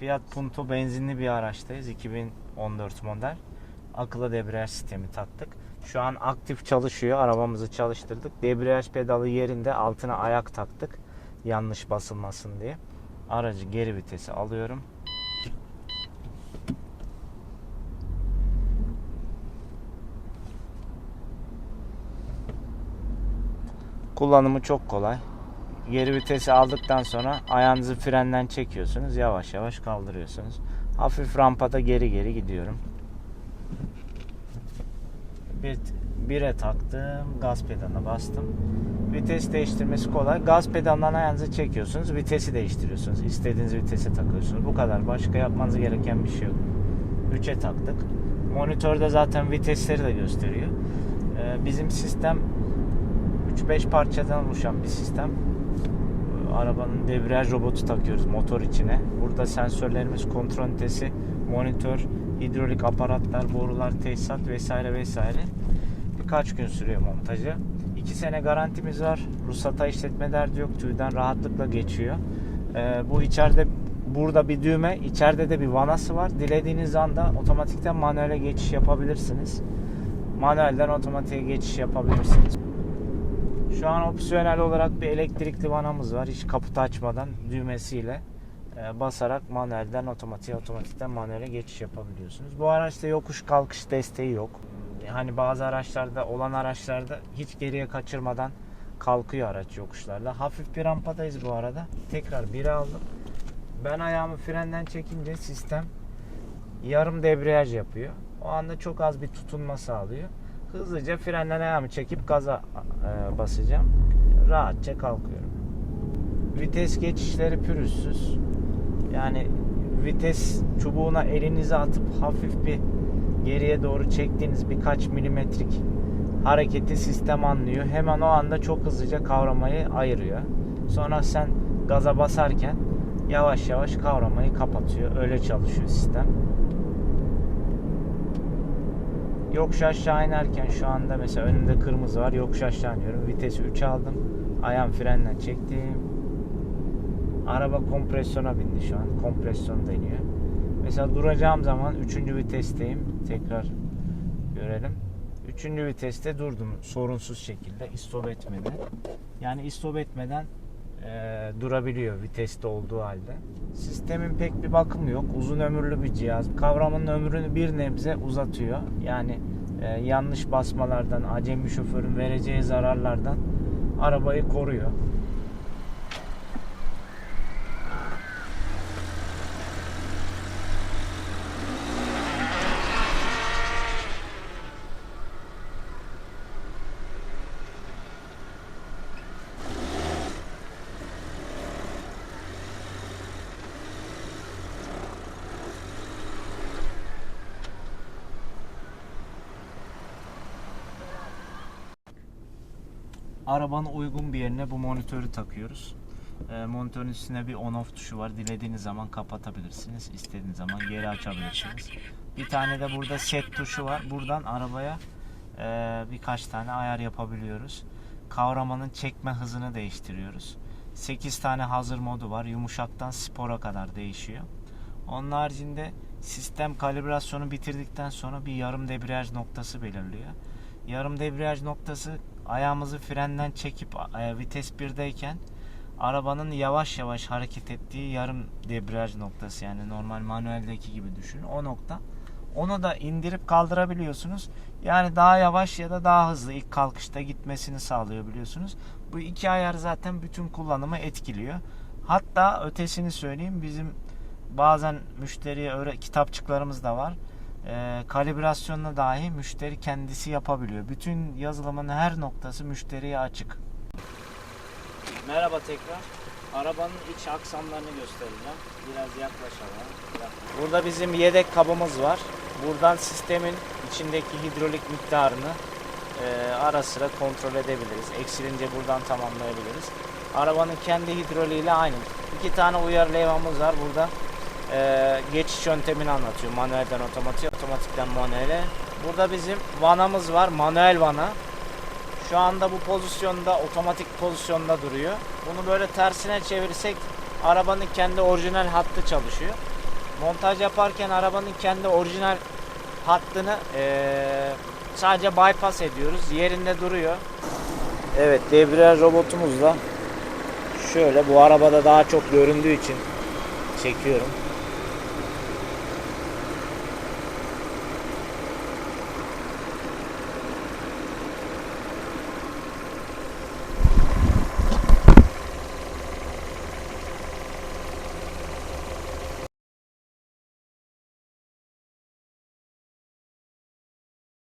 Fiat Punto benzinli bir araçtayız. 2014 model. Akıllı debriyaj sistemi taktık. Şu an aktif çalışıyor. Arabamızı çalıştırdık. Debriyaj pedalı yerinde altına ayak taktık. Yanlış basılmasın diye. Aracı geri vitesi alıyorum. Kullanımı çok kolay. Geri vitesi aldıktan sonra ayağınızı frenden çekiyorsunuz. Yavaş yavaş kaldırıyorsunuz. Hafif rampada geri geri gidiyorum. Bir, bire taktım. Gaz pedalına bastım. Vites değiştirmesi kolay. Gaz pedalından ayağınızı çekiyorsunuz. Vitesi değiştiriyorsunuz. İstediğiniz vitese takıyorsunuz. Bu kadar. Başka yapmanız gereken bir şey yok. 3'e taktık. Monitörde zaten vitesleri de gösteriyor. Ee, bizim sistem 3-5 parçadan oluşan bir sistem. Arabanın debriyaj robotu takıyoruz motor içine. Burada sensörlerimiz, kontrol ünitesi, monitör, hidrolik aparatlar, borular, tesisat vesaire vesaire. Birkaç gün sürüyor montajı. 2 sene garantimiz var. Ruhsata işletme derdi yok. TÜİ'den rahatlıkla geçiyor. Ee, bu içeride burada bir düğme, içeride de bir vanası var. Dilediğiniz anda otomatikten manuele geçiş yapabilirsiniz. Manuelden otomatiğe geçiş yapabilirsiniz. Şu an opsiyonel olarak bir elektrikli vanamız var. Hiç kaputu açmadan düğmesiyle e, basarak manuelden otomatiğe otomatikten manuele geçiş yapabiliyorsunuz. Bu araçta yokuş kalkış desteği yok. Hani bazı araçlarda olan araçlarda hiç geriye kaçırmadan kalkıyor araç yokuşlarda. Hafif bir rampadayız bu arada. Tekrar biri aldım. Ben ayağımı frenden çekince sistem yarım debriyaj yapıyor. O anda çok az bir tutunma sağlıyor. Hızlıca frenden ayağımı çekip gaza e, basacağım. Rahatça kalkıyorum. Vites geçişleri pürüzsüz. Yani vites çubuğuna elinizi atıp hafif bir geriye doğru çektiğiniz birkaç milimetrik hareketi sistem anlıyor. Hemen o anda çok hızlıca kavramayı ayırıyor. Sonra sen gaza basarken yavaş yavaş kavramayı kapatıyor. Öyle çalışıyor sistem. Yokuş aşağı inerken şu anda mesela önümde kırmızı var. Yokuş aşağı iniyorum. Vitesi 3 aldım. Ayağım frenden çektim. Araba kompresyona bindi şu an. Kompresyon deniyor. Mesela duracağım zaman 3. vitesteyim. Tekrar görelim. 3. viteste durdum sorunsuz şekilde. istop etmeden. Yani istop etmeden e, durabiliyor viteste olduğu halde. Sistemin pek bir bakımı yok. Uzun ömürlü bir cihaz. Kavramın ömrünü bir nebze uzatıyor. Yani e, yanlış basmalardan, acemi şoförün vereceği zararlardan arabayı koruyor. Arabanın uygun bir yerine bu monitörü takıyoruz. Ee, monitörün üstüne bir on off tuşu var. Dilediğiniz zaman kapatabilirsiniz. İstediğiniz zaman geri açabilirsiniz. Bir tane de burada set tuşu var. Buradan arabaya e, birkaç tane ayar yapabiliyoruz. Kavramanın çekme hızını değiştiriyoruz. 8 tane hazır modu var. Yumuşaktan spora kadar değişiyor. Onun haricinde sistem kalibrasyonu bitirdikten sonra bir yarım debriyaj noktası belirliyor. Yarım debriyaj noktası ayağımızı frenden çekip e, vites 1'deyken arabanın yavaş yavaş hareket ettiği yarım debriyaj noktası yani normal manueldeki gibi düşünün o nokta. Onu da indirip kaldırabiliyorsunuz. Yani daha yavaş ya da daha hızlı ilk kalkışta gitmesini sağlıyor biliyorsunuz. Bu iki ayar zaten bütün kullanımı etkiliyor. Hatta ötesini söyleyeyim bizim bazen müşteriye öyle kitapçıklarımız da var. E, kalibrasyonunu dahi müşteri kendisi yapabiliyor. Bütün yazılımın her noktası müşteriye açık. Merhaba tekrar. Arabanın iç aksamlarını göstereceğim. Biraz yaklaşalım. Burada bizim yedek kabımız var. Buradan sistemin içindeki hidrolik miktarını e, ara sıra kontrol edebiliriz. Eksilince buradan tamamlayabiliriz. Arabanın kendi hidroliğiyle aynı. İki tane uyarı levhamız var burada. E, geçiş yöntemini anlatıyor. Manuelden otomatik, otomatikten manuele. Burada bizim vanamız var. Manuel vana. Şu anda bu pozisyonda otomatik pozisyonda duruyor. Bunu böyle tersine çevirirsek arabanın kendi orijinal hattı çalışıyor. montaj yaparken arabanın kendi orijinal hattını eee, sadece bypass ediyoruz. Yerinde duruyor. Evet debriyaj robotumuzla şöyle bu arabada daha çok göründüğü için çekiyorum.